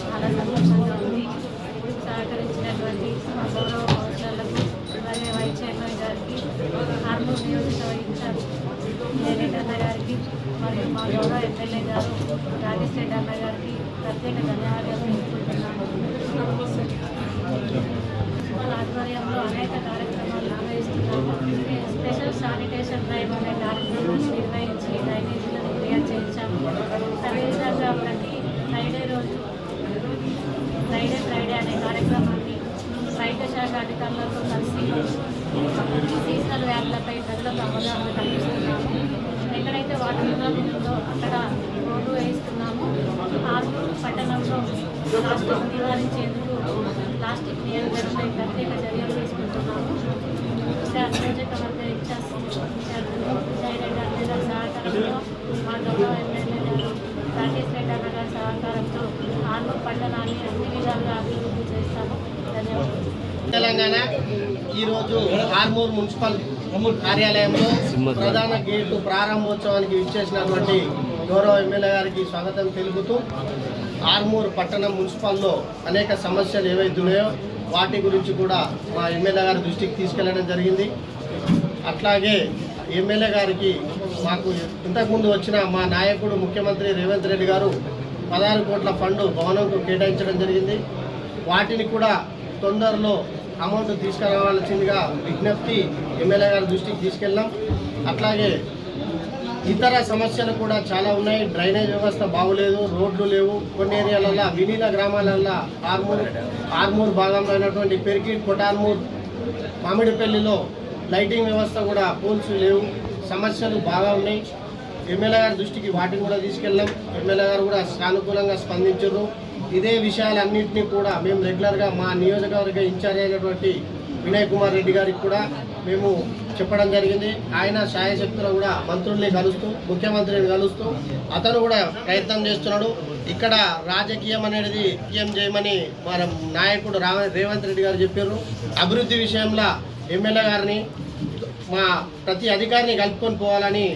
చాలా సంతోషంగా ఉంది. సహకరించినటువంటి మా గౌరవ కౌన్సిలర్లకు మరియు వైస్ చైర్మన్ గారికి హార్మూర్ నియోజకవర్గ ఇన్ఛార్జ్ గారికి మరియు మా గౌరవ ఎమ్మెల్యే గారు రాజేష్ అన్న గారికి ప్రత్యేక ధన్యవాదాలు తెలుసుకుంటున్నాను వైద్య అధికారులతో కలిసి సీజనల్ వ్యాధులపై ప్రజలకు అవగాహన కల్పిస్తున్నాము ఎక్కడైతే వాటర్ ప్రాబ్లం ఉందో అక్కడ రోడ్డు వేయిస్తున్నాము. ఆర్మూరు పట్టణంలో ప్లాస్టిక్ నివారించేందుకు ప్లాస్టిక్ నియంత్రణపై ప్రత్యేక చర్యలు తీసుకుంటున్నాము. ప్రాజెక్ట్ వర్గ ఇన్ఛార్జ్ ఇన్ఛార్జీలు విజయ్ రెడ్డి అన్న గారి సహకారంతో మా గౌరవ ఎమ్మెల్యే గారు రాకేష్ రెడ్డి అన్న గారి సహకారంతో ఆర్మూరు పట్టణాన్ని అన్ని విధాలుగా అభివృద్ధి చేస్తాము ధన్యవాదాలు తెలంగాణ ఈరోజు ఆర్మూర్ మున్సిపల్ కార్యాలయంలో ప్రధాన గేటు ప్రారంభోత్సవానికి ఇచ్చేసినటువంటి గౌరవ ఎమ్మెల్యే గారికి స్వాగతం తెలుపుతూ ఆర్మూర్ పట్టణం మున్సిపల్లో అనేక సమస్యలు ఏవైతే ఉన్నాయో వాటి గురించి కూడా మా ఎమ్మెల్యే గారి దృష్టికి తీసుకెళ్ళడం జరిగింది. అట్లాగే ఎమ్మెల్యే గారికి మాకు ఇంతకుముందు వచ్చిన మా నాయకుడు ముఖ్యమంత్రి రేవంత్ రెడ్డి గారు పదహారు కోట్ల ఫండ్ భవనంకు కేటాయించడం జరిగింది. వాటిని కూడా తొందరలో అమౌంట్ తీసుకురావాల్సిందిగా విజ్ఞప్తి ఎమ్మెల్యే గారి దృష్టికి తీసుకెళ్ళాం అట్లాగే ఇతర సమస్యలు కూడా చాలా ఉన్నాయి. డ్రైనేజ్ వ్యవస్థ బాగులేదు రోడ్లు లేవు. కొన్ని ఏరియాలలో విలీన గ్రామాలలో ఆర్మూర్ ఆర్మూర్ భాగంలో అయినటువంటి పెరికిట్ కొటార్మూర్ మామిడిపల్లిలో లైటింగ్ వ్యవస్థ కూడా పోల్స్ లేవు. సమస్యలు బాగా ఉన్నాయి. ఎమ్మెల్యే గారి దృష్టికి వాటిని కూడా తీసుకెళ్ళాం ఎమ్మెల్యే గారు కూడా సానుకూలంగా స్పందించారు. ఇదే విషయాలన్నింటినీ కూడా మేము రెగ్యులర్గా మా నియోజకవర్గ ఇన్ఛార్జ్ అయినటువంటి వినయ్ కుమార్ రెడ్డి గారికి కూడా మేము చెప్పడం జరిగింది. ఆయన సాయశక్తులు కూడా మంత్రుల్ని కలుస్తూ ముఖ్యమంత్రిని కలుస్తూ అతను కూడా ప్రయత్నం చేస్తున్నాడు. ఇక్కడ రాజకీయం అనేది రాజకీయం చేయమని మన నాయకుడు రేవంత్ రెడ్డి గారు చెప్పారు. అభివృద్ధి విషయంలో ఎమ్మెల్యే గారిని మా ప్రతి అధికారిని కలుపుకొని పోవాలని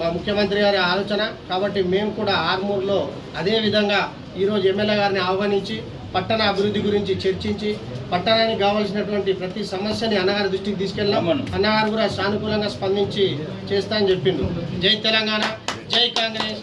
మా ముఖ్యమంత్రి గారి ఆలోచన. కాబట్టి మేము కూడా ఆర్మూర్లో అదే విధంగా ఈరోజు ఎమ్మెల్యే గారిని ఆహ్వానించి పట్టణ అభివృద్ధి గురించి చర్చించి పట్టణానికి కావాల్సినటువంటి ప్రతి సమస్యని అన్నగారి దృష్టికి తీసుకెళ్ళాం అన్నగారు కూడా సానుకూలంగా స్పందించి చేస్తా అని చెప్పిండు. జై తెలంగాణ జై కాంగ్రెస్.